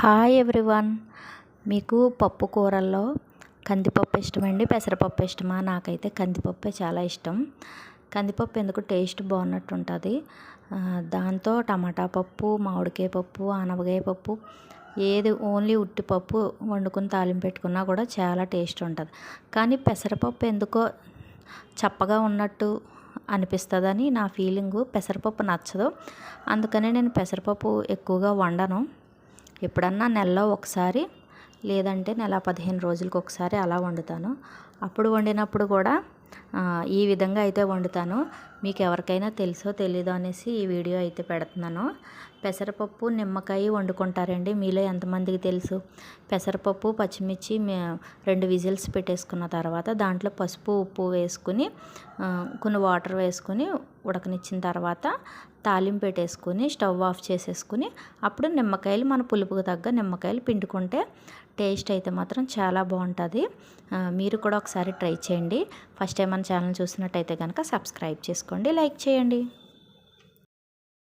Hi everyone మీకు పప్పు కూరల్లో కందిపప్పు ఇష్టమండి? పెసరపప్పు ఇష్టమా? నాకైతే కందిపప్పే చాలా ఇష్టం. కందిపప్పు ఎందుకు టేస్ట్ బాగున్నట్టు ఉంటుంది దాంతో టమాటా పప్పు మామిడికాయ పప్పు ఆనపకాయ పప్పు ఏది ఓన్లీ ఉట్టిపప్పు వండుకుని తాలింపు పెట్టుకున్నా కూడా చాలా టేస్ట్ ఉంటుంది. కానీ పెసరపప్పు ఎందుకో చప్పగా ఉన్నట్టు అనిపిస్తుందని నా ఫీలింగు పెసరపప్పు నచ్చదు. అందుకనే నేను పెసరపప్పు ఎక్కువగా వండను. ఎప్పుడన్నా నెలలో ఒకసారి లేదంటే నెల పదిహేను రోజులకు ఒకసారి అలా వండుతాను. అప్పుడు వండినప్పుడు కూడా ఈ విధంగా అయితే వండుతాను. మీకు ఎవరికైనా తెలుసో తెలీదో అనేసి ఈ వీడియో అయితే పెడుతున్నాను. పెసరపప్పు నిమ్మకాయ వండుకుంటారండి. మీలో ఎంతమందికి తెలుసు? పెసరపప్పు పచ్చిమిర్చి రెండు విజిల్స్ పెట్టేసుకున్న తర్వాత దాంట్లో పసుపు ఉప్పు వేసుకుని కొన్ని వాటర్ వేసుకుని ఉడకనిచ్చిన తర్వాత తాలింపు పెట్టేసుకుని స్టవ్ ఆఫ్ చేసేసుకుని అప్పుడు నిమ్మకాయలు మన పులుపుకు తగ్గ నిమ్మకాయలు పిండుకుంటే టేస్ట్ అయితే మాత్రం చాలా బాగుంటుంది. మీరు కూడా ఒకసారి ట్రై చేయండి. ఫస్ట్ టైం మన ఛానల్ చూసినట్టయితే కనుక సబ్స్క్రైబ్ చేసుకోండి లైక్ చేయండి.